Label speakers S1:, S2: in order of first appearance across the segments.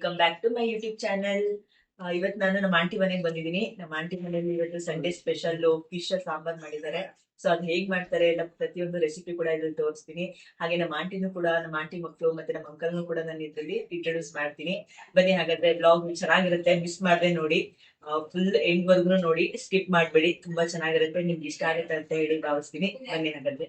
S1: Welcome back to my YouTube channel ಇವತ್ತು ನಾನು ನಮ್ಮ ಆಂಟಿ ಮನೆಗೆ ಬಂದಿದ್ದೀನಿ. ನಮ್ಮ ಆಂಟಿ ಮನೆಯಲ್ಲಿ ಇವತ್ತು ಸಂಡೇ ಸ್ಪೆಷಲ್ ಫಿಶ್ ಸಾಂಬಾರ್ ಮಾಡಿದ್ದಾರೆ. ಸೊ ಅದ್ ಹೇಗ್ ಮಾಡ್ತಾರೆ ಎಲ್ಲ ಪ್ರತಿಯೊಂದು ರೆಸಿಪಿ ಕೂಡ ಇದ್ರಲ್ಲಿ ತೋರಿಸ್ತೀನಿ. ಹಾಗೆ ನಮ್ಮ ಆಂಟಿನೂ ಕೂಡ, ನಮ್ಮ ಆಂಟಿ ಮಕ್ಕಳು ಮತ್ತೆ ನಮ್ಮ ಅಂಕಲ್ನು ಕೂಡ ನಾನು ಇದ್ರಲ್ಲಿ ಇಂಟ್ರೊಡ್ಯೂಸ್ ಮಾಡ್ತೀನಿ. ಬನ್ನಿ, ಹಾಗಾದ್ರೆ ಬ್ಲಾಗ್ ಚೆನ್ನಾಗಿರುತ್ತೆ ಮಿಸ್ ಮಾಡದೆ ನೋಡಿ. ಫುಲ್ ಎಂಡ್ ವರ್ಗು ನೋಡಿ. ಸ್ಕಿಪ್ ಮಾಡಬೇಡಿ, ತುಂಬಾ ಚೆನ್ನಾಗಿರುತ್ತೆ. ನಿಮ್ಗೆ ಇಷ್ಟ ಆಗುತ್ತೆ ಅಂತ ಹೇಳಿ ಭಾವಿಸ್ತೀನಿ. ಬನ್ನಿ, ಹಾಗಾದ್ರೆ.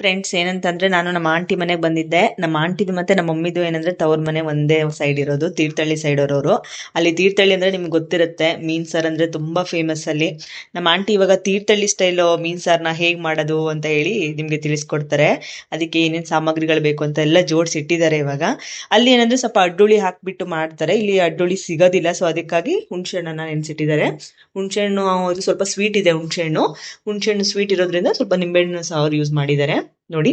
S1: ಫ್ರೆಂಡ್ಸ್ ಏನಂತಂದ್ರೆ ನಾನು ನಮ್ಮ ಆಂಟಿ ಮನೆಗೆ ಬಂದಿದ್ದೆ. ನಮ್ಮ ಆಂಟಿದು ಮತ್ತೆ ನಮ್ಮ ಮಮ್ಮಿದು ಏನಂದ್ರೆ ತವ್ರ ಮನೆ ಒಂದೇ ಸೈಡ್ ಇರೋದು, ತೀರ್ಥಹಳ್ಳಿ ಸೈಡ್ ಅವರವರು ಅಲ್ಲಿ ತೀರ್ಥಹಳ್ಳಿ ಅಂದ್ರೆ ನಿಮ್ಗೆ ಗೊತ್ತಿರುತ್ತೆ, ಮೀನ್ ಸಾರ್ ಅಂದ್ರೆ ತುಂಬಾ ಫೇಮಸ್ ಅಲ್ಲಿ. ನಮ್ಮ ಆಂಟಿ ಇವಾಗ ತೀರ್ಥಹಳ್ಳಿ ಸ್ಟೈಲ್ ಮೀನ್ ಸಾರ್ನ ಹೇಗೆ ಮಾಡೋದು ಅಂತ ಹೇಳಿ ನಿಮ್ಗೆ ತಿಳಿಸ್ಕೊಡ್ತಾರೆ. ಅದಕ್ಕೆ ಏನೇನು ಸಾಮಗ್ರಿಗಳು ಬೇಕು ಅಂತ ಎಲ್ಲ ಜೋಡಿಸಿ ಇಟ್ಟಿದ್ದಾರೆ ಇವಾಗ. ಅಲ್ಲಿ ಏನಂದ್ರೆ ಸ್ವಲ್ಪ ಅಡ್ಡುಳಿ ಹಾಕ್ಬಿಟ್ಟು ಮಾಡ್ತಾರೆ. ಇಲ್ಲಿ ಅಡ್ಡುಳಿ ಸಿಗೋದಿಲ್ಲ ಸೊ ಅದಕ್ಕಾಗಿ ಹುಣಸೆಹಣ್ಣನ್ನ ನೆನೆಸಿಟ್ಟಿದ್ದಾರೆ. ಹುಣಸೆಹಣ್ಣು ಸ್ವಲ್ಪ ಸ್ವೀಟ್ ಇದೆ ಹುಣಸೆಹಣ್ಣು. ಹುಣಸೆಹಣ್ಣು ಹುಣಸೆ ಸ್ವೀಟ್ ಇರೋದ್ರಿಂದ ಸ್ವಲ್ಪ ನಿಂಬೆಹಣ್ಣು ಸಹ ಅವ್ರು ಯೂಸ್ ಮಾಡಿದ್ದಾರೆ. ನೋಡಿ,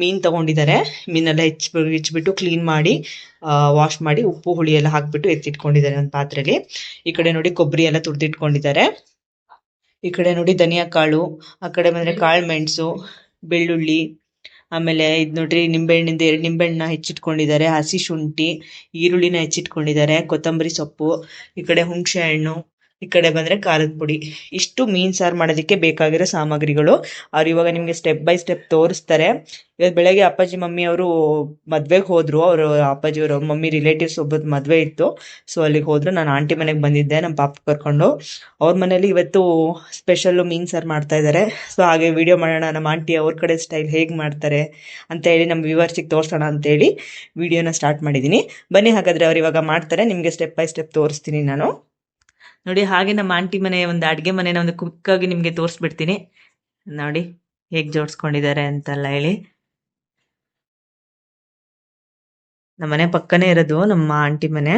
S1: ಮೀನ್ ತಗೊಂಡಿದ್ದಾರೆ. ಮೀನೆಲ್ಲ ಹೆಚ್ಚ್ ಹೆಚ್ಚಿಬಿಟ್ಟು ಕ್ಲೀನ್ ಮಾಡಿ ವಾಶ್ ಮಾಡಿ ಉಪ್ಪು, ಹುಳಿ ಎಲ್ಲ ಹಾಕ್ಬಿಟ್ಟು ಎತ್ತಿಟ್ಕೊಂಡಿದ್ದಾರೆ ಒಂದು ಪಾತ್ರೆಲಿ. ಈ ಕಡೆ ನೋಡಿ ಕೊಬ್ಬರಿ ಎಲ್ಲ ತುರ್ದಿಟ್ಕೊಂಡಿದ್ದಾರೆ. ಈ ಕಡೆ ನೋಡಿ ಧನಿಯಾ ಕಾಳು, ಆ ಕಡೆ ಬಂದ್ರೆ ಕಾಳು ಮೆಣಸು, ಬೆಳ್ಳುಳ್ಳಿ, ಆಮೇಲೆ ಇದು ನೋಡ್ರಿ ನಿಂಬೆಹಣ್ಣಿಂದ ಎರಡು ನಿಂಬೆಹಣ್ಣ ಹೆಚ್ಚಿಟ್ಕೊಂಡಿದ್ದಾರೆ, ಹಸಿ ಶುಂಠಿ, ಈರುಳ್ಳಿನ ಹೆಚ್ಚಿಟ್ಕೊಂಡಿದ್ದಾರೆ, ಕೊತ್ತಂಬರಿ ಸೊಪ್ಪು, ಈ ಕಡೆ ಹುಣಸೆ ಹಣ್ಣು ಈ ಕಡೆ ಬಂದ್ರೆ ಖಾರದ ಪುಡಿ. ಇಷ್ಟು ಮೀನ್ ಸಾರು ಮಾಡೋದಕ್ಕೆ ಬೇಕಾಗಿರೋ ಸಾಮಗ್ರಿಗಳು. ಅವ್ರು ಇವಾಗ ನಿಮಗೆ ಸ್ಟೆಪ್ ಬೈ ಸ್ಟೆಪ್ ತೋರಿಸ್ತಾರೆ. ಇವತ್ತು ಬೆಳಗ್ಗೆ ಅಪ್ಪಾಜಿ, ಮಮ್ಮಿ ಅವರು ಮದ್ವೆಗೆ ಹೋದರು. ಅವರು ಅಪ್ಪಾಜಿ ಅವರು, ಮಮ್ಮಿ ರಿಲೇಟಿವ್ಸ್ ಒಬ್ಬದ ಮದ್ವೆ ಇತ್ತು. ಸೊ ಅಲ್ಲಿಗೆ ಹೋದ್ರು. ನಾನು ಆಂಟಿ ಮನೆಗೆ ಬಂದಿದ್ದೆ ನಮ್ಮ ಪಾಪ ಕರ್ಕೊಂಡು. ಅವ್ರ ಮನೇಲಿ ಇವತ್ತು ಸ್ಪೆಷಲ್ ಮೀನ್ ಸಾರು ಮಾಡ್ತಾ ಇದ್ದಾರೆ ಸೊ ಹಾಗೆ ವಿಡಿಯೋ ಮಾಡೋಣ. ನಮ್ಮ ಆಂಟಿ ಅವ್ರ ಕಡೆ ಸ್ಟೈಲ್ ಹೇಗೆ ಮಾಡ್ತಾರೆ ಅಂತ ಹೇಳಿ ನಮ್ಮ ವಿವರ್ಸಿಗೆ ತೋರಿಸೋಣ ಅಂತೇಳಿ ವಿಡಿಯೋನ ಸ್ಟಾರ್ಟ್ ಮಾಡಿದ್ದೀನಿ ಬನ್ನಿ, ಹಾಗಾದ್ರೆ ಅವ್ರು ಇವಾಗ ಮಾಡ್ತಾರೆ. ನಿಮಗೆ ಸ್ಟೆಪ್ ಬೈ ಸ್ಟೆಪ್ ತೋರಿಸ್ತೀನಿ ನಾನು. ನೋಡಿ, ಹಾಗೆ ನಮ್ಮ ಆಂಟಿ ಮನೆ ಒಂದು ಅಡುಗೆ ಮನೆನ ಒಂದು ಕುಕ್ಕಾಗಿ ನಿಮಗೆ ತೋರಿಸ್ಬಿಡ್ತೀನಿ. ನೋಡಿ, ಹೇಗ್ ಜೋಡಿಸ್ಕೊಂಡಿದ್ದಾರೆ ಅಂತೆಲ್ಲ ಹೇಳಿ. ನಮ್ಮ ಮನೆ ಪಕ್ಕನೇ ಇರೋದು ನಮ್ಮ ಆಂಟಿ ಮನೆ.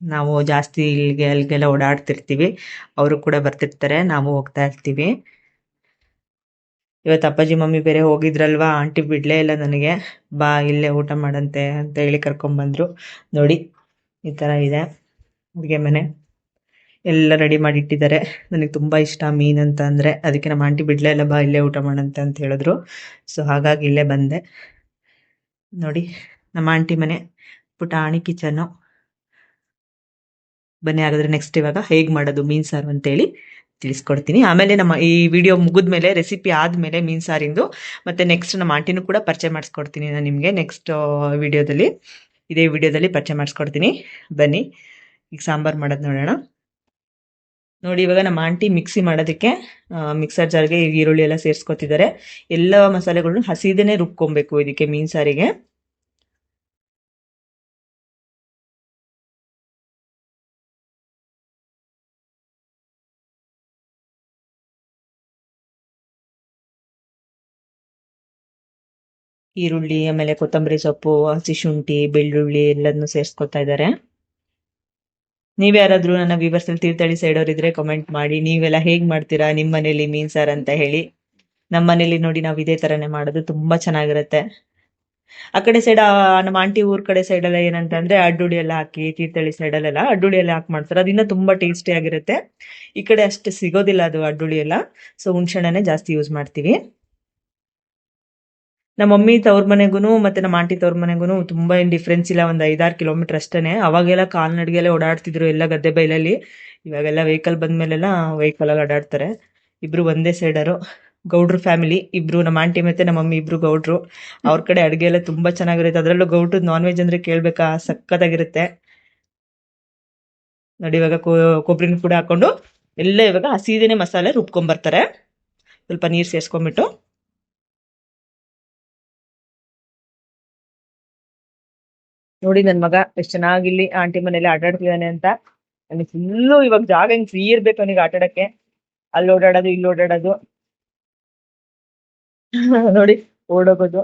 S1: ನಾವು ಜಾಸ್ತಿ ಇಲ್ಲಿಗೆ, ಅಲ್ಲಿಗೆಲ್ಲ ಓಡಾಡ್ತಿರ್ತೀವಿ. ಅವರು ಕೂಡ ಬರ್ತಿರ್ತಾರೆ, ನಾವು ಹೋಗ್ತಾ ಇರ್ತೀವಿ. ಇವತ್ತು ಅಪ್ಪಾಜಿ, ಮಮ್ಮಿ ಬೇರೆ ಹೋಗಿದ್ರಲ್ವಾ? ಆಂಟಿ ಬಿಡಲೇ ಇಲ್ಲ ನನಗೆ. ಬಾ, ಇಲ್ಲೇ ಊಟ ಮಾಡಂತೆ ಅಂತ ಹೇಳಿ ಕರ್ಕೊಂಡ್ಬಂದ್ರು ನೋಡಿ, ಈ ಥರ ಇದೆ. ಅಡುಗೆ ಮನೆ. ಎಲ್ಲ ರೆಡಿ ಮಾಡಿ ಇಟ್ಟಿದ್ದಾರೆ ನನಗೆ ತುಂಬ ಇಷ್ಟ ಮೀನು ಅಂತ ಅಂದರೆ. ಅದಕ್ಕೆ ನಮ್ಮ ಆಂಟಿ ಬಿಡಲೇ ಇಲ್ಲ, ಬಾ ಇಲ್ಲೇ ಊಟ ಮಾಡಂತೆ ಅಂತ ಹೇಳಿದ್ರು. ಸೊ ಹಾಗಾಗಿ ಇಲ್ಲೇ ಬಂದೆ. ನೋಡಿ, ನಮ್ಮ ಆಂಟಿ ಮನೆ, ಪುಟಾಣಿ ಕಿಚನು ಬನ್ನಿ ಹಾಗಾದ್ರೆ ನೆಕ್ಸ್ಟ್ ಇವಾಗ ಹೇಗೆ ಮಾಡೋದು ಮೀನು ಸಾರು ಅಂತೇಳಿ ತಿಳಿಸ್ಕೊಡ್ತೀನಿ. ಆಮೇಲೆ ನಮ್ಮ ಈ ವಿಡಿಯೋ ಮುಗಿದ್ಮೇಲೆ ರೆಸಿಪಿ ಆದಮೇಲೆ ಮೀನು ಸಾರಿಂದು. ಮತ್ತೆ ನೆಕ್ಸ್ಟ್ ನಮ್ಮ ಆಂಟಿನೂ ಕೂಡ ಪರಿಚಯ ಮಾಡಿಸ್ಕೊಡ್ತೀನಿ ನಾನು ನಿಮಗೆ ನೆಕ್ಸ್ಟ್ ವಿಡಿಯೋದಲ್ಲಿ ಇದೇ ವಿಡಿಯೋದಲ್ಲಿ ಪರಿಚಯ ಮಾಡಿಸ್ಕೊಡ್ತೀನಿ. ಬನ್ನಿ, ಈಗ ಸಾಂಬಾರು ಮಾಡೋದು ನೋಡೋಣ. ನೋಡಿ, ಇವಾಗ ನಮ್ಮ ಆಂಟಿ ಮಿಕ್ಸಿ ಮಾಡೋದಕ್ಕೆ ಮಿಕ್ಸರ್ ಜಾರ್ಗೆ ಈರುಳ್ಳಿ ಎಲ್ಲ ಸೇರಿಸ್ಕೊತಿದ್ದಾರೆ. ಎಲ್ಲ ಮಸಾಲೆಗಳನ್ನು ಹಸಿದೇನೆ ರುಬ್ಕೊಬೇಕು ಇದಕ್ಕೆ ಮೀನ್ ಸಾರಿಗೆ. ಈರುಳ್ಳಿ, ಆಮೇಲೆ ಕೊತ್ತಂಬರಿ ಸೊಪ್ಪು, ಹಸಿ ಶುಂಠಿ, ಬೆಳ್ಳುಳ್ಳಿ ಎಲ್ಲದನ್ನು ಸೇರಿಸ್ಕೊತಾ ಇದ್ದಾರೆ. ನೀವ್ ಯಾರಾದ್ರೂ ನನ್ನ ವ್ಯೂವರ್ಸ್ ಅಲ್ಲಿ ತೀರ್ಥಹಳ್ಳಿ ಸೈಡ್ ಅವ್ರಿದ್ರೆ ಕಮೆಂಟ್ ಮಾಡಿ, ನೀವೆಲ್ಲ ಹೇಗ್ ಮಾಡ್ತೀರಾ ನಿಮ್ ಮನೇಲಿ ಮೀನ್ ಸಾರ್ ಅಂತ ಹೇಳಿ. ನಮ್ಮ ಮನೇಲಿ ನೋಡಿ ನಾವ್ ಇದೇ ತರನೇ ಮಾಡೋದು ತುಂಬಾ ಚೆನ್ನಾಗಿರುತ್ತೆ. ಆ ಕಡೆ ಸೈಡ್ ನಮ್ಮ ಆಂಟಿ ಊರ್ ಕಡೆ ಸೈಡ್ ಎಲ್ಲ ಏನಂತಂದ್ರೆ ಅಡ್ಡುಳಿ ಎಲ್ಲ ಹಾಕಿ ತೀರ್ಥಳ್ಳಿ ಸೈಡ್ ಅಲ್ಲೆಲ್ಲ ಅಡ್ಡುಳಿ ಎಲ್ಲ ಹಾಕಿ ಮಾಡ್ತಾರೆ. ಅದಿನ್ನ ತುಂಬಾ ಟೇಸ್ಟಿ ಆಗಿರುತ್ತೆ. ಈ ಕಡೆ ಅಷ್ಟು ಸಿಗೋದಿಲ್ಲ ಅದು ಅಡ್ಡುಳಿ ಎಲ್ಲ. ಸೊ ಹುಣ್ಸೆಣ್ಣನೆ ಜಾಸ್ತಿ ಯೂಸ್ ಮಾಡ್ತೀವಿ. ನಮ್ಮ ಮಮ್ಮಿ ತವ್ರ ಮನೆಗೂ ಮತ್ತೆ ನಮ್ಮ ಆಂಟಿ ತವ್ರ ಮನೆಗೂ ತುಂಬಾ ಏನ್ ಡಿಫ್ರೆನ್ಸ್ ಇಲ್ಲ, ಒಂದ್ ಐದಾರು ಕಿಲೋಮೀಟರ್ ಅಷ್ಟೇನೆ. ಅವಾಗೆಲ್ಲ ಕಾಲ್ನಡಿಗೆಲ್ಲ ಓಡಾಡ್ತಿದ್ರು ಎಲ್ಲ ಗದ್ದೆ ಬೈಲಲ್ಲಿ. ಇವಾಗೆಲ್ಲ ವೆಹಿಕಲ್ ಬಂದ್ಮೇಲೆಲ್ಲ ವೆಹಿಕಲ್ ಅಲ್ಲಿ ಓಡಾಡ್ತಾರೆ. ಇಬ್ರು ಒಂದೇ ಸೈಡರು ಗೌಡ್ರು ಫ್ಯಾಮಿಲಿ ಇಬ್ರು ನಮ್ಮ ಆಂಟಿ ಮತ್ತೆ ನಮ್ಮ ಮಮ್ಮಿ ಇಬ್ರು ಗೌಡ್ರು. ಅವ್ರ ಕಡೆ ಅಡುಗೆ ಎಲ್ಲ ತುಂಬಾ ಚೆನ್ನಾಗಿರುತ್ತೆ. ಅದ್ರಲ್ಲೂ ಗೌಡ್ರು ನಾನ್ ವೆಜ್ ಅಂದ್ರೆ ಕೇಳ್ಬೇಕಾ? ಸಖತ್ತಾಗಿರುತ್ತೆ. ನೋಡಿ ಇವಾಗ ಕೊಬ್ಬರಿನ ಕೂಡ ಹಾಕೊಂಡು, ಎಲ್ಲ ಇವಾಗ ಹಸಿದೇನೆ ಮಸಾಲೆ ರುಬ್ಕೊಂಡ್ ಬರ್ತಾರೆ ಸ್ವಲ್ಪ ನೀರು ಸೇರ್ಸ್ಕೊಂಡ್ಬಿಟ್ಟು ನೋಡಿ, ನನ್ ಮಗ ಎಷ್ಟ್ ಚೆನ್ನಾಗಿ ಇಲ್ಲಿ ಆಂಟಿ ಮನೇಲಿ ಆಟ ಆಡ್ತಿದ್ದಾನೆ ಅಂತ. ನನಗೆ ಫುಲ್ಲು ಇವಾಗ ಜಾಗ ಹಿಂಗ್ ಫ್ರೀ ಇರ್ಬೇಕು ಅವನಿಗೆ ಆಟಾಡಕ್ಕೆ ಅಲ್ಲಿ ಓಡಾಡೋದು, ಇಲ್ಲಿ ಓಡಾಡೋದು. ನೋಡಿ, ಓಡೋಗೋದು.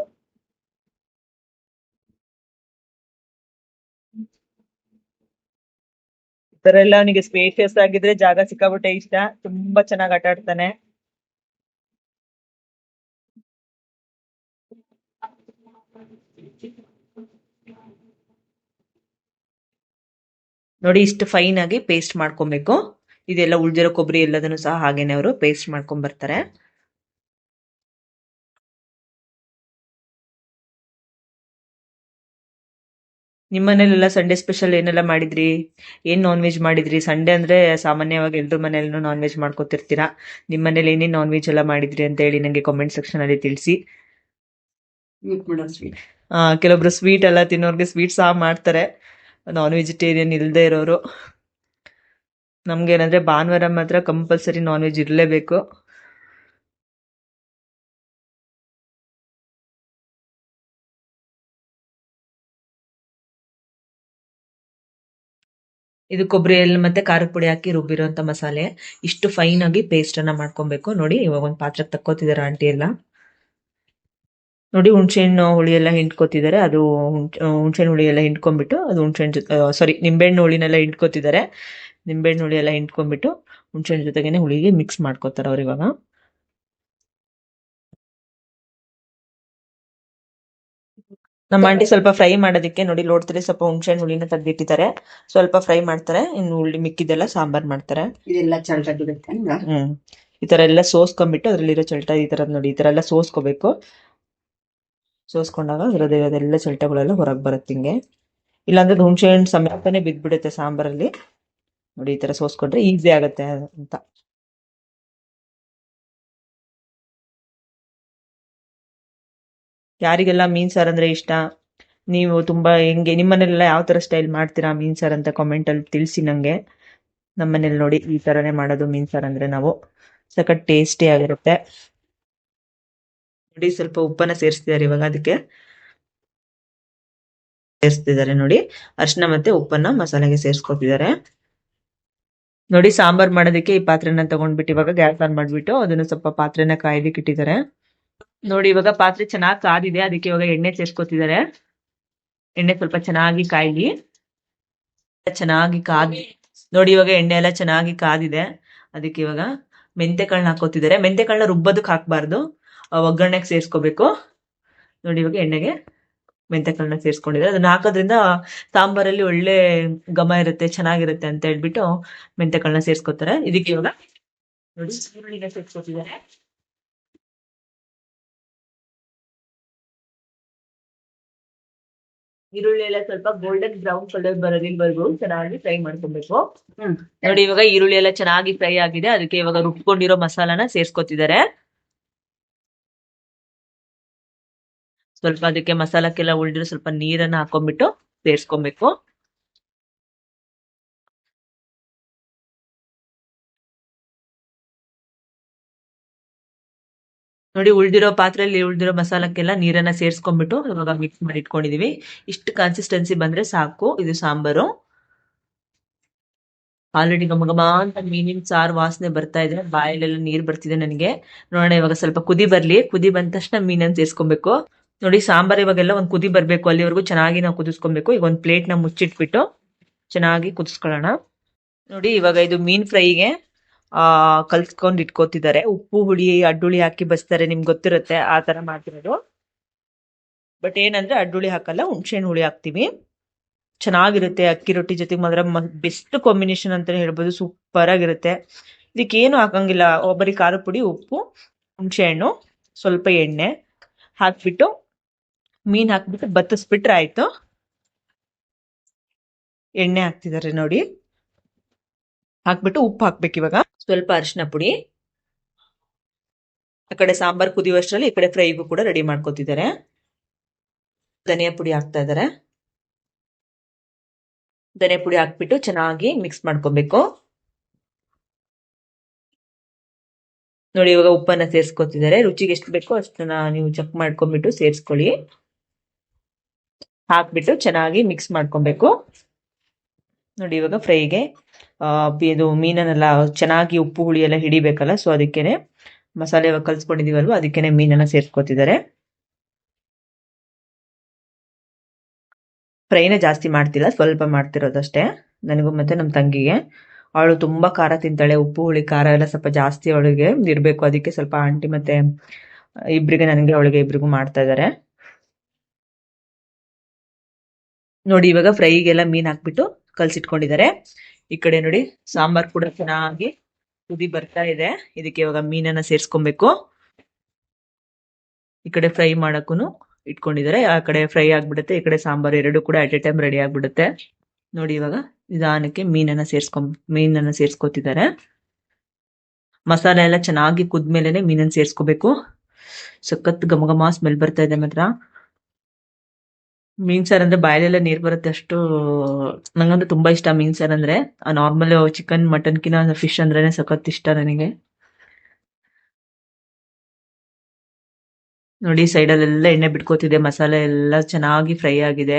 S1: ಈ ತರ ಎಲ್ಲ ಅವನಿಗೆ ಸ್ಪೇಷಿಯಸ್ ಆಗಿದ್ರೆ ಜಾಗ ಸಿಕ್ಕಾಬಿಟ್ಟೆ ಇಷ್ಟ. ತುಂಬಾ ಚೆನ್ನಾಗಿ ಆಟ ಆಡ್ತಾನೆ. ನೋಡಿ ಇಷ್ಟು ಫೈನ್ ಆಗಿ ಪೇಸ್ಟ್ ಮಾಡ್ಕೊಬೇಕು. ಇದೆಲ್ಲ ಉಳ್ದಿರೋ ಕೊಬ್ಬರಿ ಎಲ್ಲದನ್ನು ಸಹ ಹಾಗೇನೆ ಅವರು ಪೇಸ್ಟ್ ಮಾಡ್ಕೊಂಡ್ ಬರ್ತಾರೆ. ನಿಮ್ಮ ಮನೇಲೆಲ್ಲ ಸಂಡೇ ಸ್ಪೆಷಲ್ ಏನೆಲ್ಲ ಮಾಡಿದ್ರಿ? ಏನ್ ನಾನ್ ವೆಜ್ ಮಾಡಿದ್ರಿ? ಸಂಡೇ ಅಂದ್ರೆ ಸಾಮಾನ್ಯವಾಗಿ ಎಲ್ರ ಮನೇಲೂ ನಾನ್ ವೆಜ್ ಮಾಡ್ಕೊತಿರ್ತೀರಾ? ನಿಮ್ಮ ಮನೇಲಿ ಏನೇನ್ ನಾನ್ ವೆಜ್ ಎಲ್ಲ ಮಾಡಿದ್ರಿ ಅಂತ ಹೇಳಿ ನಂಗೆ ಕಾಮೆಂಟ್ ಸೆಕ್ಷನ್ ಅಲ್ಲಿ ತಿಳಿಸಿ. ಕೆಲವೊಬ್ರು ಸ್ವೀಟ್ ಎಲ್ಲ ತಿನ್ನೋರ್ಗೆ ಸ್ವೀಟ್ ಸಹ ಮಾಡ್ತಾರೆ. ನಾನ್ ವೆಜಿಟೇರಿಯನ್ ಇಲ್ಲದೆ ಇರೋರು. ನಮ್ಗೇನಂದ್ರೆ ಭಾನುವಾರ ಮಾತ್ರ ಕಂಪಲ್ಸರಿ ನಾನ್ ವೆಜ್ ಇರಲೇಬೇಕು. ಇದು ಕೊಬ್ಬರಿ ಎಲ್ಲಿ ಮತ್ತೆ ಖಾರದ ಪುಡಿ ಹಾಕಿ ರುಬ್ಬಿರೋಂಥ ಮಸಾಲೆ. ಇಷ್ಟು ಫೈನ್ ಆಗಿ ಪೇಸ್ಟ್ ಅನ್ನ ಮಾಡ್ಕೊಬೇಕು. ನೋಡಿ ಇವಾಗ ಒಂದು ಪಾತ್ರಕ್ಕೆ ತಕ್ಕೋತಿದಾರೆ ಆಂಟಿ ಎಲ್ಲ ನೋಡಿ ಹುಣ್ಸೆಹಣ್ಣು ಹುಳಿ ಎಲ್ಲ ಹಿಂಡ್ಕೋತಿದ್ದಾರೆ. ಅದು ಹುಣ್ಸೆಹಣ್ಣು ಹುಳಿ ಎಲ್ಲ ಹಿಂಡ್ಕೊಂಡ್ಬಿಟ್ಟು ಅದು ಹುಣ್ಸೆಹಣ್ಣು ಜೊತೆ ಸಾರಿ ನಿಂಬೆಹಣ್ಣು ಹುಳಿನೆಲ್ಲ ಹಿಂಡ್ಕೋತಿದ್ದಾರೆ. ನಿಂಬೆಹಣ್ಣು ಹುಳಿ ಎಲ್ಲ ಹಿಂಡ್ಕೊಂಡ್ಬಿಟ್ಟು ಹುಣ್ಸೆಹಣ್ಣು ಜೊತೆಗೇನೆ ಹುಳಿಗೆ ಮಿಕ್ಸ್ ಮಾಡ್ಕೋತಾರೆ ಅವ್ರು ಇವಾಗ. ನಮ್ಮ ಆಂಟಿ ಸ್ವಲ್ಪ ಫ್ರೈ ಮಾಡೋದಕ್ಕೆ ನೋಡಿ ನೋಡ್ತೀರಿ ಸ್ವಲ್ಪ ಹುಣ್ಸೆಹಣ್ಣು ಹುಳಿನ ತೆಗ್ದಿಟ್ಟಿದ್ದಾರೆ. ಸ್ವಲ್ಪ ಫ್ರೈ ಮಾಡ್ತಾರೆ ಇನ್ನು ಹುಳಿ ಮಿಕ್ಕಿದೆಲ್ಲ ಸಾಂಬಾರ್ ಮಾಡ್ತಾರೆ.
S2: ಇದೆಲ್ಲ
S1: ಹ್ಮ್. ಈ ತರ ಎಲ್ಲ ಸೋಸ್ಕೊಂಡ್ಬಿಟ್ಟು ಅದ್ರಲ್ಲಿರೋ ಚಲ್ಟ ಈ ತರದ್ ನೋಡಿ ಈ ತರ ಎಲ್ಲ ಸೋಸ್ಕೋಬೇಕು. ಸೋಸ್ಕೊಂಡಾಗ ಹೃದಯದೆಲ್ಲ ಚಿಲ್ಟಗಳೆಲ್ಲ ಹೊರಗೆ ಬರುತ್ತೆ ಹಿಂಗೆ. ಇಲ್ಲಾಂದ್ರೆ ಹುಣಸೆ ಹಣ್ಣು ಸಮೇತನೇ ಬಿದ್ದ್ಬಿಡುತ್ತೆ ಸಾಂಬಾರಲ್ಲಿ. ನೋಡಿ ಈ ತರ ಸೋಸ್ಕೊಂಡ್ರೆ ಈಸಿ ಆಗುತ್ತೆ ಅಂತ. ಯಾರಿಗೆಲ್ಲ ಮೀನ್ ಸಾರ್ ಅಂದ್ರೆ ಇಷ್ಟ? ನೀವು ತುಂಬಾ ಹೆಂಗೆ ನಿಮ್ಮನೆಲ್ಲ ಯಾವ ತರ ಸ್ಟೈಲ್ ಮಾಡ್ತೀರಾ ಮೀನ್ ಸಾರ್ ಅಂತ ಕಾಮೆಂಟ್ ಅಲ್ಲಿ ತಿಳಿಸಿ ನಂಗೆ. ನಮ್ಮನೇಲಿ ನೋಡಿ ಈ ತರನೇ ಮಾಡೋದು ಮೀನ್ ಸಾರ್ ಅಂದ್ರೆ ನಾವು. ಸಖತ್ ಟೇಸ್ಟಿ ಆಗಿರುತ್ತೆ. ನೋಡಿ ಸ್ವಲ್ಪ ಉಪ್ಪನ್ನ ಸೇರಿಸ್ತಿದ್ದಾರೆ ಇವಾಗ ಅದಕ್ಕೆ. ಸೇರಿಸ್ತಿದ್ದಾರೆ ನೋಡಿ. ಅರ್ಶಿನ ಮತ್ತೆ ಉಪ್ಪನ್ನ ಮಸಾಲೆಗೆ ಸೇರಿಸ್ಕೊತಿದ್ದಾರೆ ನೋಡಿ ಸಾಂಬಾರ್ ಮಾಡೋದಕ್ಕೆ ಈ ಪಾತ್ರೆನ ತಗೊಂಡ್ಬಿಟ್ಟು ಇವಾಗ ಗ್ಯಾಸ್ ಆನ್ ಮಾಡ್ಬಿಟ್ಟು ಅದನ್ನ ಸ್ವಲ್ಪ ಪಾತ್ರೆನ ಕಾಯ್ಲಿಕ್ಕೆ ಇಟ್ಟಿದ್ದಾರೆ. ನೋಡಿ ಇವಾಗ ಪಾತ್ರೆ ಚೆನ್ನಾಗಿ ಕಾದಿದೆ, ಅದಕ್ಕೆ ಇವಾಗ ಎಣ್ಣೆ ಸೇರ್ಸ್ಕೊತಿದ್ದಾರೆ. ಎಣ್ಣೆ ಸ್ವಲ್ಪ ಚೆನ್ನಾಗಿ ಕಾಯ್ಲಿ. ಚೆನ್ನಾಗಿ ಕಾದಿ ನೋಡಿ ಇವಾಗ ಎಣ್ಣೆ ಎಲ್ಲ ಚೆನ್ನಾಗಿ ಕಾದಿದೆ. ಅದಕ್ಕೆ ಇವಾಗ ಮೆಂತೆಕಾಳನ್ನ ಹಾಕೋತಿದ್ದಾರೆ ಮೆಂತೆಕಾಳನ್ನ ರುಬ್ಬೋದಕ್ಕೆ ಹಾಕ್ಬಾರ್ದು. ಒಗ್ಗರಣೆಗೆ ಸೇರಿಸ್ಕೋಬೇಕು. ನೋಡಿ ಇವಾಗ ಎಣ್ಣೆಗೆ ಮೆಂತೆಕಾಳನ್ನ ಸೇರಿಸ್ಕೊಂಡಿದ್ದಾರೆ. ಅದನ್ನ ಹಾಕೋದ್ರಿಂದ ಸಾಂಬಾರಲ್ಲಿ ಒಳ್ಳೆ ಘಮ ಇರುತ್ತೆ ಚೆನ್ನಾಗಿರುತ್ತೆ ಅಂತ ಹೇಳ್ಬಿಟ್ಟು ಮೆಂತೆಕಾಳನ್ನ ಸೇರಿಸ್ಕೊತಾರೆ. ಇದಕ್ಕೆ ಇವಾಗ ನೋಡಿ ಈರುಳ್ಳಿನ ಸೇರಿಸ್ಕೊತಿದ್ದಾರೆ. ಈರುಳ್ಳಿ ಎಲ್ಲ ಸ್ವಲ್ಪ ಗೋಲ್ಡನ್ ಬ್ರೌನ್ ಕಲರ್ ಬರೋದಿಲ್ವರೆಗೂ ಚೆನ್ನಾಗಿ ಫ್ರೈ ಮಾಡ್ಕೊಬೇಕು.
S2: ಹ್ಮ್.
S1: ನೋಡಿ ಇವಾಗ ಈರುಳ್ಳಿ ಎಲ್ಲ ಚೆನ್ನಾಗಿ ಫ್ರೈ ಆಗಿದೆ. ಅದಕ್ಕೆ ಇವಾಗ ರುಬ್ಕೊಂಡಿರೋ ಮಸಾಲಾನ ಸೇರ್ಸ್ಕೊತಿದ್ದಾರೆ. ಸ್ವಲ್ಪ ಅದಕ್ಕೆ ಮಸಾಲಕ್ಕೆಲ್ಲ ಉಳಿದಿರೋ ಸ್ವಲ್ಪ ನೀರನ್ನ ಹಾಕೊಂಡ್ಬಿಟ್ಟು ಸೇರ್ಸ್ಕೊಬೇಕು ನೋಡಿ ಉಳ್ದಿರೋ ಪಾತ್ರೆಯಲ್ಲಿ ಉಳ್ದಿರೋ ಮಸಾಲಕ್ಕೆಲ್ಲ ನೀರನ್ನ ಸೇರ್ಸ್ಕೊಂಡ್ಬಿಟ್ಟು ಇವಾಗ ಮಿಕ್ಸ್ ಮಾಡಿ ಇಟ್ಕೊಂಡಿದೀವಿ. ಇಷ್ಟು ಕನ್ಸಿಸ್ಟೆನ್ಸಿ ಬಂದ್ರೆ ಸಾಕು. ಇದು ಸಾಂಬಾರು. ಆಲ್ರೆಡಿ ಘಮ ಅಂತ ಮೀನಿನ ಸಾರು ವಾಸನೆ ಬರ್ತಾ ಇದೆ. ಬಾಯಲ್ಲೆಲ್ಲ ನೀರ್ ಬರ್ತಿದೆ ನನಗೆ. ನೋಡೋಣ ಇವಾಗ ಸ್ವಲ್ಪ ಕುದಿ ಬರ್ಲಿ. ಕುದಿ ಬಂದ ತಕ್ಷಣ ಮೀನನ್ನ ಸೇರ್ಸ್ಕೊಬೇಕು. ನೋಡಿ, ಸಾಂಬಾರ್ ಇವಾಗೆಲ್ಲ ಒಂದ್ ಕುದಿ ಬರ್ಬೇಕು. ಅಲ್ಲಿವರೆಗೂ ಚೆನ್ನಾಗಿ ನಾವು ಕುದಿಸ್ಕೊಬೇಕು. ಈಗ ಒಂದ್ ಪ್ಲೇಟ್ನ ಮುಚ್ಚಿಟ್ಬಿಟ್ಟು ಚೆನ್ನಾಗಿ ಕುದಿಸ್ಕೊಳ್ಳೋಣ. ನೋಡಿ, ಇವಾಗ ಇದು ಮೀನ್ ಫ್ರೈಗೆ, ಆ, ಕಲ್ಸ್ಕೊಂಡ್ ಇಟ್ಕೋತಿದ್ದಾರೆ. ಉಪ್ಪು, ಹುಳಿ ಅಡ್ಡುಳಿ ಹಾಕಿ ಬಸ್ತಾರೆ. ನಿಮ್ಗೆ ಗೊತ್ತಿರುತ್ತೆ ಆ ತರ ಮಾಡ್ತಿರೋದು. ಬಟ್ ಏನಂದ್ರೆ ಅಡ್ಡುಳಿ ಹಾಕಲ್ಲ, ಹುಣ್ಸೆಹಣ್ಣು ಹುಳಿ ಹಾಕ್ತಿವಿ. ಚೆನ್ನಾಗಿರುತ್ತೆ ಅಕ್ಕಿ ರೊಟ್ಟಿ ಜೊತೆಗೆ ಮಾತ್ರ. ಬೆಸ್ಟ್ ಕಾಂಬಿನೇಷನ್ ಅಂತಾನೆ ಹೇಳ್ಬೋದು. ಸೂಪರ್ ಆಗಿರುತ್ತೆ ಇದಕ್ಕೆ ಏನು ಹಾಕಂಗಿಲ್ಲ. ಒಬ್ಬರಿ ಖಾರ ಪುಡಿ, ಉಪ್ಪು, ಹುಣಸೆಹಣ್ಣು, ಸ್ವಲ್ಪ ಎಣ್ಣೆ ಹಾಕ್ಬಿಟ್ಟು ಮೀನ್ ಹಾಕ್ಬಿಟ್ಟು ಬತ್ತಿಸ್ಬಿಟ್ರೆ ಆಯ್ತು. ಎಣ್ಣೆ ಹಾಕ್ತಿದ್ದಾರೆ ನೋಡಿ. ಹಾಕ್ಬಿಟ್ಟು ಉಪ್ಪು ಹಾಕ್ಬೇಕು ಇವಾಗ. ಸ್ವಲ್ಪ ಅರಿಶಿನ ಪುಡಿ. ಆ ಕಡೆ ಸಾಂಬಾರ್ ಕುದಿಯುವಷ್ಟರಲ್ಲಿ ಈ ಕಡೆ ಫ್ರೈಗೂ ಕೂಡ ರೆಡಿ ಮಾಡ್ಕೊತಿದ್ದಾರೆ. ಧನಿಯಾ ಪುಡಿ ಹಾಕ್ತಾ ಇದ್ದಾರೆ. ಧನಿಯಾ ಪುಡಿ ಹಾಕ್ಬಿಟ್ಟು ಚೆನ್ನಾಗಿ ಮಿಕ್ಸ್ ಮಾಡ್ಕೊಬೇಕು. ನೋಡಿ ಇವಾಗ ಉಪ್ಪನ್ನ ಸೇರಿಸ್ಕೊತಿದ್ದಾರೆ. ರುಚಿಗೆ ಎಷ್ಟು ಬೇಕೋ ಅಷ್ಟನ್ನ ನೀವು ಚೆಕ್ ಮಾಡ್ಕೊಂಡ್ಬಿಟ್ಟು ಸೇರಿಸ್ಕೊಳ್ಳಿ. ಹಾಕ್ಬಿಟ್ಟು ಚೆನ್ನಾಗಿ ಮಿಕ್ಸ್ ಮಾಡ್ಕೊಬೇಕು. ನೋಡಿ, ಇವಾಗ ಫ್ರೈಗೆ ಇದು ಮೀನನ್ನೆಲ್ಲ ಚೆನ್ನಾಗಿ ಉಪ್ಪು, ಹುಳಿ ಎಲ್ಲ ಹಿಡಿಬೇಕಲ್ಲ ಸೊ ಅದಕ್ಕೇನೆ ಮಸಾಲೆ ಇವಾಗ ಕಲ್ಸ್ಕೊಂಡಿದೀವಲ್ವ, ಅದಕ್ಕೇನೆ ಮೀನನ್ನ ಸೇರ್ಸ್ಕೊತಿದ್ದಾರೆ. ಫ್ರೈನ ಜಾಸ್ತಿ ಮಾಡ್ತಿಲ್ಲ, ಸ್ವಲ್ಪ ಮಾಡ್ತಿರೋದಷ್ಟೇ, ನನಗೂ ಮತ್ತೆ ನಮ್ಮ ತಂಗಿಗೆ. ಅವಳು ತುಂಬಾ ಖಾರ ತಿಂತಾಳೆ, ಉಪ್ಪು, ಹುಳಿ, ಖಾರ ಎಲ್ಲ ಸ್ವಲ್ಪ ಜಾಸ್ತಿ ಅವಳಿಗೆ ಇರಬೇಕು, ಅದಕ್ಕೆ ಸ್ವಲ್ಪ ಆಂಟಿ ಮತ್ತೆ ಇಬ್ರಿಗೆ, ನನಗೆ ಅವಳಿಗೆ ಇಬ್ರಿಗೂ ಮಾಡ್ತಾ ಇದ್ದಾರೆ. ನೋಡಿ, ಇವಾಗ ಫ್ರೈಗೆಲ್ಲ ಮೀನ್ ಹಾಕ್ಬಿಟ್ಟು ಕಲ್ಸಿಟ್ಕೊಂಡಿದ್ದಾರೆ. ಈ ಕಡೆ ನೋಡಿ, ಸಾಂಬಾರ್ ಕೂಡ ಚೆನ್ನಾಗಿ ಕುದಿ ಬರ್ತಾ ಇದೆ. ಇದಕ್ಕೆ ಇವಾಗ ಮೀನನ್ನ ಸೇರ್ಸ್ಕೊಬೇಕು. ಈ ಕಡೆ ಫ್ರೈ ಮಾಡಕ್ಕೂ ಇಟ್ಕೊಂಡಿದ್ದಾರೆ. ಆ ಕಡೆ ಫ್ರೈ ಆಗ್ಬಿಡುತ್ತೆ, ಈ ಕಡೆ ಸಾಂಬಾರ್ ಎರಡು ಕೂಡ ಅಟ್ ಎ ಟೈಮ್ ರೆಡಿ ಆಗ್ಬಿಡುತ್ತೆ. ನೋಡಿ, ಇವಾಗ ನಿಧಾನಕ್ಕೆ ಮೀನನ್ನ ಸೇರ್ಸ್ಕೊ, ಮೀನನ್ನ ಸೇರ್ಸ್ಕೊತಿದ್ದಾರೆ. ಮಸಾಲೆ ಎಲ್ಲ ಚೆನ್ನಾಗಿ ಕುದ್ಮೇಲೆನೆ ಮೀನನ್ನ ಸೇರ್ಸ್ಕೋಬೇಕು. ಸಖತ್ ಘಮ ಸ್ಮೆಲ್ ಬರ್ತಾ ಇದೆ ಮಾತ್ರ. ಮೀನ್ ಸಾರ್ ಅಂದ್ರೆ ಬಾಯಲ್ಲೆಲ್ಲ ನೀರ್ ಬರುತ್ತೆ ಅಷ್ಟು, ನಂಗಂದ್ರೆ ತುಂಬಾ ಇಷ್ಟ ಮೀನ್ ಸಾರ್ ಅಂದ್ರೆ. ನಾರ್ಮಲ್ ಚಿಕನ್ ಮಟನ್ ಕಿನ ಫಿಶ್ ಅಂದ್ರೆ ಸಖತ್ ಇಷ್ಟ ನನಗೆ. ನೋಡಿ ಸೈಡ್ ಅಲ್ಲೆಲ್ಲ ಎಣ್ಣೆ ಬಿಟ್ಕೋತಿದೆ, ಮಸಾಲೆ ಎಲ್ಲ ಚೆನ್ನಾಗಿ ಫ್ರೈ ಆಗಿದೆ.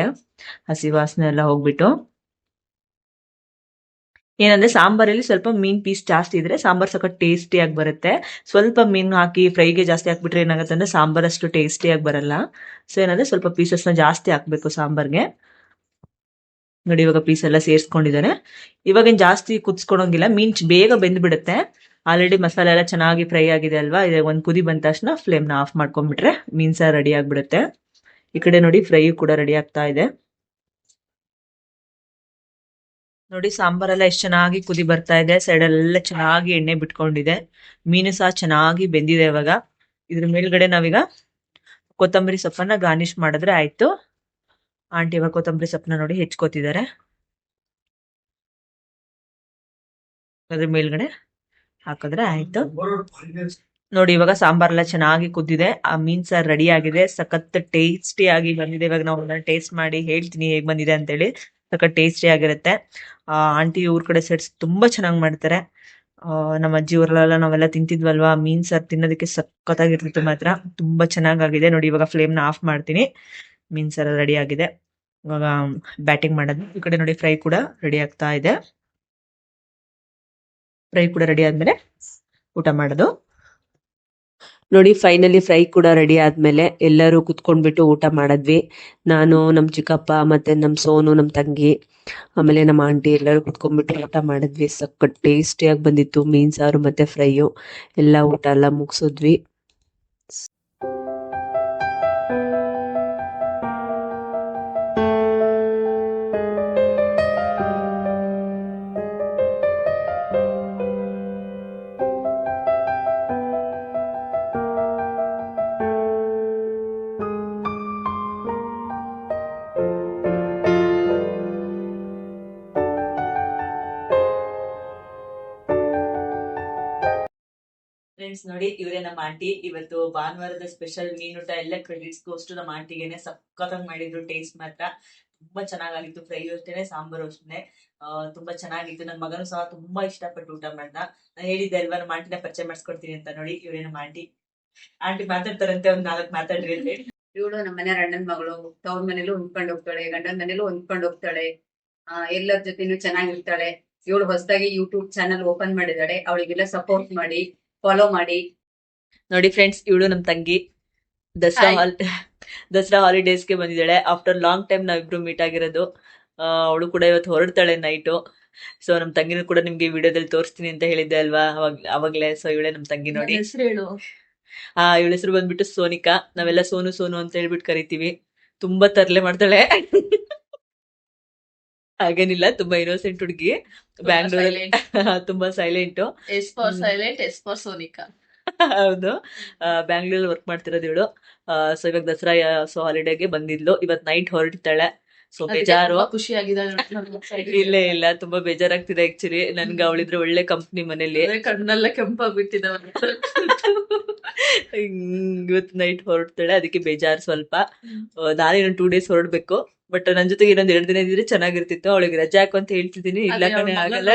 S1: ಹಸಿ ವಾಸನೆ ಎಲ್ಲ ಹೋಗ್ಬಿಟ್ಟು. ಏನಂದ್ರೆ ಸಾಂಬಾರಲ್ಲಿ ಸ್ವಲ್ಪ ಮೀನ್ ಪೀಸ್ ಜಾಸ್ತಿ ಇದ್ರೆ ಸಾಂಬಾರ್ ಸಖತ್ ಟೇಸ್ಟಿ ಆಗಿ ಬರುತ್ತೆ. ಸ್ವಲ್ಪ ಮೀನ್ ಹಾಕಿ ಫ್ರೈಗೆ ಜಾಸ್ತಿ ಹಾಕ್ಬಿಟ್ರೆ ಏನಾಗುತ್ತೆ ಅಂದ್ರೆ ಸಾಂಬಾರ್ ಅಷ್ಟು ಟೇಸ್ಟಿ ಆಗಿ ಬರಲ್ಲ. ಸೊ ಏನಂದ್ರೆ ಸ್ವಲ್ಪ ಪೀಸಸ್ನ ಜಾಸ್ತಿ ಹಾಕ್ಬೇಕು ಸಾಂಬಾರ್ಗೆ. ನೋಡಿ ಇವಾಗ ಪೀಸ್ ಎಲ್ಲ ಸೇರಿಸ್ಕೊಂಡಿದ್ದಾನೆ. ಇವಾಗ ಜಾಸ್ತಿ ಕುದಿಸ್ಕೊಳಂಗಿಲ್ಲ, ಮೀನ್ ಬೇಗ ಬೆಂದ್ಬಿಡುತ್ತೆ. ಆಲ್ರೆಡಿ ಮಸಾಲೆ ಎಲ್ಲ ಚೆನ್ನಾಗಿ ಫ್ರೈ ಆಗಿದೆ ಅಲ್ವಾ? ಇದೆ ಒಂದ್ ಕುದಿ ಬಂದ ತಕ್ಷಣ ಫ್ಲೇಮ್ನ ಆಫ್ ಮಾಡ್ಕೊಂಡ್ಬಿಟ್ರೆ ಮೀನ್ ಸಾರ್ ರೆಡಿ ಆಗ್ಬಿಡುತ್ತೆ. ಈ ಕಡೆ ನೋಡಿ ಫ್ರೈ ಕೂಡ ರೆಡಿ ಆಗ್ತಾ ಇದೆ. ನೋಡಿ ಸಾಂಬಾರೆಲ್ಲ ಎಷ್ಟು ಚೆನ್ನಾಗಿ ಕುದಿ ಬರ್ತಾ ಇದೆ. ಸೈಡ್ ಎಲ್ಲ ಚೆನ್ನಾಗಿ ಎಣ್ಣೆ ಬಿಟ್ಕೊಂಡಿದೆ. ಮೀನು ಸಹ ಚೆನ್ನಾಗಿ ಬೆಂದಿದೆ ಇವಾಗ. ಇದ್ರ ಮೇಲ್ಗಡೆ ನಾವೀಗ ಕೊತ್ತಂಬರಿ ಸೊಪ್ಪನ್ನ ಗಾರ್ನಿಶ್ ಮಾಡಿದ್ರೆ ಆಯ್ತು. ಆಂಟಿ ಇವಾಗ ಕೊತ್ತಂಬರಿ ಸೊಪ್ಪನ್ನ ನೋಡಿ ಹೆಚ್ಕೋತಿದ್ದಾರೆ. ಅದ್ರ ಮೇಲ್ಗಡೆ ಹಾಕಿದ್ರೆ ಆಯ್ತು. ನೋಡಿ ಇವಾಗ ಸಾಂಬಾರೆಲ್ಲ ಚೆನ್ನಾಗಿ ಕುದ್ದಿದೆ. ಆ ಮೀನ್ ಸಾರ್ ರೆಡಿ ಆಗಿದೆ. ಸಖತ್ ಟೇಸ್ಟಿ ಆಗಿ ಬಂದಿದೆ. ಇವಾಗ ನಾವು ಟೇಸ್ಟ್ ಮಾಡಿ ಹೇಳ್ತೀನಿ ಹೇಗ್ ಬಂದಿದೆ ಅಂತೇಳಿ. ಸಖತ್ ಟೇಸ್ಟಿ ಆಗಿರುತ್ತೆ. ಆ ಆಂಟಿ ಊರ್ ಕಡೆ ಸೈಡ್ಸ್ ತುಂಬಾ ಚೆನ್ನಾಗಿ ಮಾಡ್ತಾರೆ. ನಮ್ಮ ಅಜ್ಜಿ ಊರಲ್ಲೆಲ್ಲ ನಾವೆಲ್ಲ ತಿಂತಿದ್ವಲ್ವಾ? ಮೀನ್ ಸಾರ್ ತಿನ್ನೋದಕ್ಕೆ ಸಖತ್ತಾಗಿರ್ತಿತ್ತು ಮಾತ್ರ. ತುಂಬಾ ಚೆನ್ನಾಗಾಗಿದೆ. ನೋಡಿ, ಇವಾಗ ಫ್ಲೇಮ್ನ ಆಫ್ ಮಾಡ್ತೀನಿ. ಮೀನ್ ಸಾರ್ ರೆಡಿ ಆಗಿದೆ. ಇವಾಗ ಬ್ಯಾಟಿಂಗ್ ಮಾಡೋದು. ಈ ಕಡೆ ನೋಡಿ ಫ್ರೈ ಕೂಡ ರೆಡಿ ಆಗ್ತಾ ಇದೆ. ಫ್ರೈ ಕೂಡ ರೆಡಿ ಆದ್ಮೇಲೆ ಊಟ ಮಾಡೋದು.
S2: ನೋಡಿ ಫೈನಲಿ ಫ್ರೈ ಕೂಡ ರೆಡಿ ಆದ್ಮೇಲೆ ಎಲ್ಲರೂ ಕುತ್ಕೊಂಡ್ಬಿಟ್ಟು ಊಟ ಮಾಡಿದ್ವಿ. ನಾನು, ನಮ್ ಚಿಕ್ಕಪ್ಪ ಮತ್ತೆ ನಮ್ ಸೋನು, ನಮ್ ತಂಗಿ, ಆಮೇಲೆ ನಮ್ಮ ಆಂಟಿ ಎಲ್ಲರೂ ಕುತ್ಕೊಂಡ್ಬಿಟ್ಟು ಊಟ ಮಾಡಿದ್ವಿ. ಸಖತ್ ಟೇಸ್ಟಿಯಾಗಿ ಬಂದಿತ್ತು. ಮೀನ್ ಸಾರು ಮತ್ತೆ ಫ್ರೈಯು ಎಲ್ಲ ಊಟ ಎಲ್ಲ ಮುಗಿಸಿದ್ವಿ.
S1: ಫ್ರೆಂಡ್ಸ್ ನೋಡಿ, ಇವರೇ ನಮ್ಮ ಆಂಟಿ. ಇವತ್ತು ಭಾನುವಾರದ ಸ್ಪೆಷಲ್ ಮೀನುಟ ಎಲ್ಲ ಕ್ರೆಡಿಟ್ಸ್ ಅಷ್ಟು ನಮ್ಮ ಆಂಟಿಗೆನೆ. ಸಖತ್ತಾಗಿ ಮಾಡಿದ್ರು ಟೇಸ್ಟ್ ಮಾತ್ರ. ತುಂಬಾ ಚೆನ್ನಾಗಾಗಿತ್ತು ಫ್ರೈ ಅಷ್ಟೇನೆ ಸಾಂಬಾರು ಅಷ್ಟೇ ತುಂಬಾ ಚೆನ್ನಾಗಿತ್ತು. ನನ್ನ ಮಗನು ಸಹ ತುಂಬಾ ಇಷ್ಟಪಟ್ಟು ಊಟ ಮಾಡ್ದ. ನಾನು ಹೇಳಿದ್ದೆ ಅಲ್ವಾ, ನಮ್ಮ ಆಂಟಿನ ಪರಿಚಯ ಮಾಡಿಸ್ಕೊಡ್ತೀನಿ ಅಂತ ನೋಡಿ. ಇವರೇ ನಮ್ಮ ಆಂಟಿ. ಆಂಟಿ ಮಾತಾಡ್ತಾರಂತೆ, ಒಂದ್ ನಾಲ್ಕು ಮಾತಾಡ್ರಿ ಅಂತ
S3: ಇವಳು ನಮ್ಮ ಮನೆ ಅಣ್ಣನ ಮಗಳು. ತವ್ರ ಮನೇಲೂ ಹೊಂದ್ಕೊಂಡು ಹೋಗ್ತಾಳೆ, ಗಂಡನ ಮನೇಲೂ ಹೊಂದ್ಕೊಂಡು ಹೋಗ್ತಾಳೆ. ಎಲ್ಲರ ಜೊತೆನೂ ಚೆನ್ನಾಗಿರ್ತಾಳೆ. ಇವಳು ಹೊಸದಾಗಿ ಯೂಟ್ಯೂಬ್ ಚಾನಲ್ ಓಪನ್ ಮಾಡಿದಾಳೆ. ಅವಳಿಗೆಲ್ಲ ಸಪೋರ್ಟ್ ಮಾಡಿ. ಫಾಲೋ ಮಾಡಿ.
S1: ನೋಡಿ ಫ್ರೆಂಡ್ಸ್ ಇವಳು ನಮ್ ತಂಗಿ. ದಸರಾ
S3: ದಸರಾ
S1: ಹಾಲ್ ದಸರಾ ಹಾಲಿಡೇಸ್ಗೆ ಬಂದಿದ್ದಾಳೆ. ಆಫ್ಟರ್ ಲಾಂಗ್ ಟೈಮ್ ನಾವಿಬ್ರು ಮೀಟ್ ಆಗಿರೋದು ಅವಳು ಕೂಡ ಇವತ್ತು ಹೊರಡ್ತಾಳೆ ನೈಟು ಸೊ ನಮ್ ತಂಗಿನೂ ಕೂಡ ನಿಮ್ಗೆ ವಿಡಿಯೋದಲ್ಲಿ ತೋರಿಸ್ತೀನಿ ಅಂತ ಹೇಳಿದ್ದೆ ಅಲ್ವಾ? ಅವಾಗ ಅವಾಗ್ಲೇ. ಸೊ ಇವಳೆ ನಮ್ ತಂಗಿ ನೋಡಿ.
S3: ಹೆಸರು ಹೇಳು.
S1: ಆ ಇವಳ ಹೆಸರು ಬಂದ್ಬಿಟ್ಟು ಸೋನಿಕಾ. ನಾವೆಲ್ಲ ಸೋನು ಸೋನು ಅಂತ ಹೇಳ್ಬಿಟ್ಟು ಕರಿತೀವಿ. ತುಂಬಾ ತರ್ಲೆ ಮಾಡ್ತಾಳೆ. ಹಾಗೇನಿಲ್ಲ ತುಂಬಾ ಇನ್ನೋಸೆಂಟ್ ಹುಡುಗಿ. ಬ್ಯಾಂಗ್ಳೂರಲ್ಲಿ ತುಂಬಾ silent
S3: S for silent S for Sonika.
S1: ಹೌದು. ಬ್ಯಾಂಗ್ಳೂರ್ ವರ್ಕ್ ಮಾಡ್ತಿರೋದು ಇವಳು. ಸೊ ಇವಾಗ ದಸರಾ ಸೊ ಹಾಲಿಡೇಗೆ ಬಂದಿದ್ಲು. ಇವತ್ ನೈಟ್ ಹೊರಡ್ತಾಳೆ. ಸೊ ಬೇಜಾರು?
S3: ಖುಷಿಯಾಗಿದ್ದಾಳೆ
S1: ಇಲ್ಲ ಇಲ್ಲ. ತುಂಬಾ ಬೇಜಾರಾಗ್ತಿದೆ ಆಕ್ಚುಲಿ ನನ್ಗೆ ಅವಳಿದ್ರೆ ಒಳ್ಳೆ ಕಂಪ್ನಿ ಮನೇಲಿ.
S3: ಕಣ್ಣೆಲ್ಲ
S1: ಕೆಂಪಾಗ್ಬಿಟ್ಟಿದ ಇವತ್ತು ನೈಟ್ ಹೊರಡ್ತಾಳೆ. ಅದಕ್ಕೆ ಬೇಜಾರು ಸ್ವಲ್ಪ. ನಾನೇನು ಟೂ ಡೇಸ್ ಹೊರಡ್ಬೇಕು. ಬಟ್ ನನ್ ಜೊತೆಗೆ ಇನ್ನೊಂದ್ ಎರಡು ದಿನ ಇದ್ರೆ ಚೆನ್ನಾಗಿರ್ತಿತ್ತು. ಅವಳಿಗೆ ರಜಾ ಹಾಕು ಅಂತ ಹೇಳ್ತಿದ್ದೀನಿ. ಇಲ್ಲ ಕಣೆ ಆಗಲ್ಲ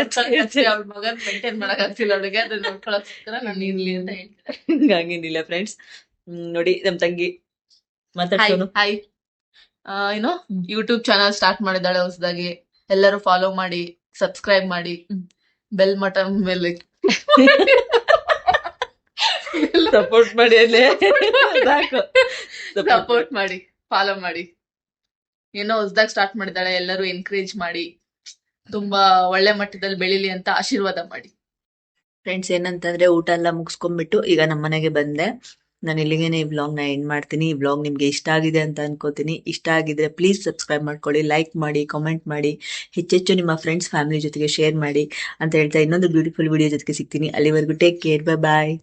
S3: ಮಗನ್ ಮೇಂಟೈನ್ ಮಾಡಕ್ ಅವಳಿಗೆ ಅದನ್ನ ನೋಡ್ಕೊಳಕ್ಕೋಸ್ಕರ ನಾನು ಇರ್ಲಿ ಅಂತ ಹೇಳ್ತೀನಿ
S1: ಹಂಗೇನಿಲ್ಲ ಫ್ರೆಂಡ್ಸ್ ನೋಡಿ ನಮ್ ತಂಗಿ. ಮಾತಾಡ್ಸೋನು.
S3: ಹಾಯ್ ಏನು ಯೂಟ್ಯೂಬ್ ಚಾನಲ್ ಸ್ಟಾರ್ಟ್ ಮಾಡಿದಾಳೆ ಹೊಸದಾಗಿ. ಎಲ್ಲರೂ ಫಾಲೋ ಮಾಡಿ ಸಬ್ಸ್ಕ್ರೈಬ್ ಮಾಡಿ. ಬೆಲ್ ಮಟನ್ ಮೇಲೆ.
S1: ಸಪೋರ್ಟ್ ಮಾಡಿ
S3: ಸಪೋರ್ಟ್ ಮಾಡಿ ಫಾಲೋ ಮಾಡಿ. ಏನೋ ಹೊಸದಾಗಿ ಸ್ಟಾರ್ಟ್ ಮಾಡಿದಾಳೆ ಎಲ್ಲರೂ ಎನ್ಕರೇಜ್ ಮಾಡಿ. ತುಂಬಾ ಒಳ್ಳೆ ಮಟ್ಟದಲ್ಲಿ ಬೆಳಿಲಿ ಅಂತ ಆಶೀರ್ವಾದ ಮಾಡಿ.
S1: ಫ್ರೆಂಡ್ಸ್ ಏನಂತಂದ್ರೆ ಊಟ ಎಲ್ಲ ಮುಗಿಸ್ಕೊಂಡ್ಬಿಟ್ಟು ಈಗ ನಮ್ಮ ಮನೆಗೆ ಬಂದೆ. ನಾನು ಇಲ್ಲಿಗೇನೆ ಈ ಬ್ಲಾಗ್ನ ಎಂಡ್ ಮಾಡ್ತೀನಿ. ಈ ಬ್ಲಾಗ್ ನಿಮಗೆ ಇಷ್ಟ ಆಗಿದೆ ಅಂತ ಅನ್ಕೋತೀನಿ. ಇಷ್ಟ ಆಗಿದ್ರೆ ಪ್ಲೀಸ್ ಸಬ್ಸ್ಕ್ರೈಬ್ ಮಾಡ್ಕೊಳ್ಳಿ ಲೈಕ್ ಮಾಡಿ ಕಮೆಂಟ್ ಮಾಡಿ, ಹೆಚ್ಚೆಚ್ಚು ನಿಮ್ಮ ಫ್ರೆಂಡ್ಸ್ ಫ್ಯಾಮಿಲಿ ಜೊತೆಗೆ ಶೇರ್ ಮಾಡಿ ಅಂತ ಹೇಳ್ತಾ ಇನ್ನೊಂದು ಬ್ಯೂಟಿಫುಲ್ ವಿಡಿಯೋ ಜೊತೆಗೆ ಸಿಗ್ತೀನಿ. ಅಲ್ಲಿವರೆಗೂ ಟೇಕ್ ಕೇರ್ ಬೈ ಬಾಯ್